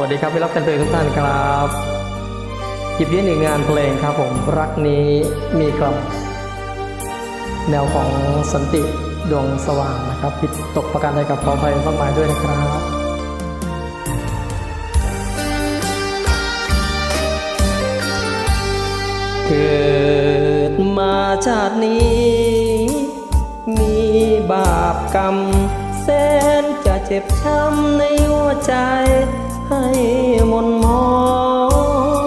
วัสดีครับพี่รับแฟนเพลงทุกท่านครับหยิบยื่นอีกงานเพลงครับผมรักนี้มีกลับแนวของสันติดวงสว่างนะครับผิดตกประการใดกับขออภัยมากมายด้วยนะครับเกิดมาชาตินี้ มีบาปกรรม แสนจะเจ็บช้ำในหัวใจ ให้มนมอง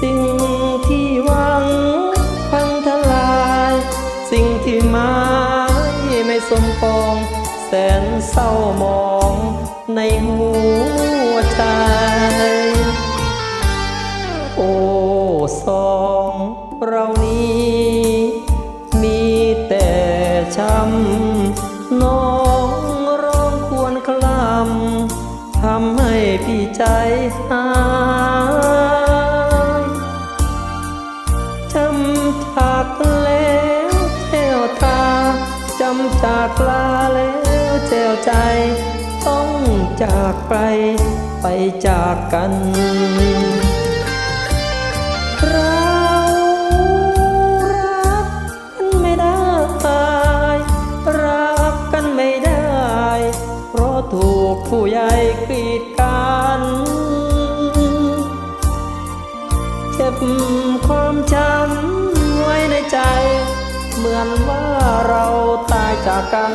สิ่งที่หวังพังทลาย สิ่งที่หมายไม่สมปอง แสนเศร้ามองในหัว ใจหายจำจากแล้วแจ้วตาจำจากลาแล้วแจ้วใจ ต้องจากไปไปจากกันเรารักกันไม่ได้รักกันไม่ได้เพราะถูกผู้ใหญ่กีด ความจำไว้ในใจ เหมือนว่าเราตายจากกัน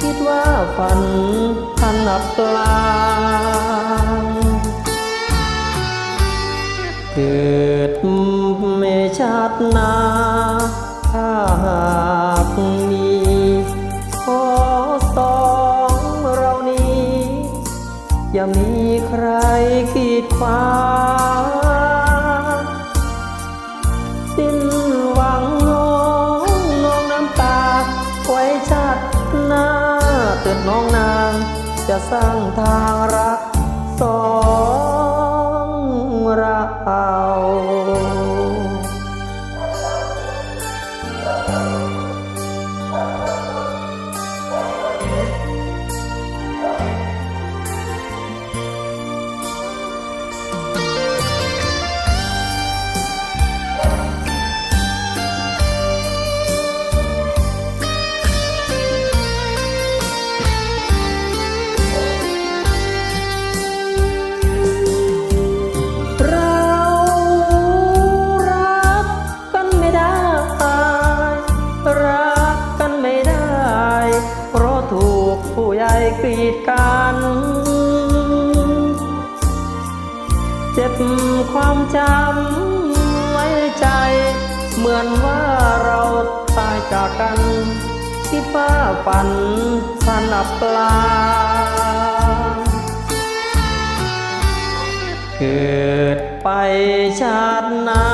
คิดว่าฝันทันนับปลางเกิดไม่ชาตินาถ้าหากมีขอสองเรานี้ อย่ามีใครขีดขวาง หน้าเตือนน้องนาง จะสร้างทางรักสองเราเรา กผู้ใหญ่กีดกัน เจ็บความจำไว้ใจ เหมือนว่าเราตายจากกัน คิดว่าฝันสนับปลา เกิดไปชาติหน้า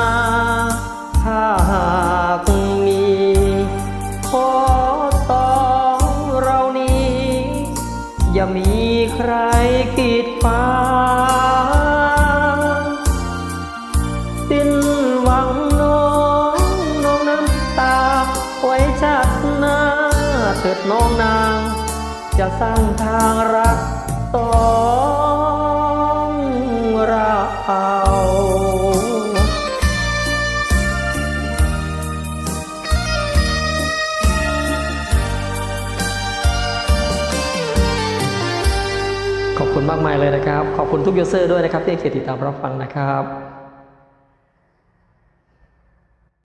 อย่ามีใครกีดฟ้าสิ้นหวังน้องน้องน้ำตา ไว้ชาติหน้าเถิดน้องนาง จะสร้างทางรัก ขอบคุณมากมายเลยนะครับ ขอบคุณทุกยูเซอร์ด้วยนะครับที่เขียนติติดตามรับฟังนะครับ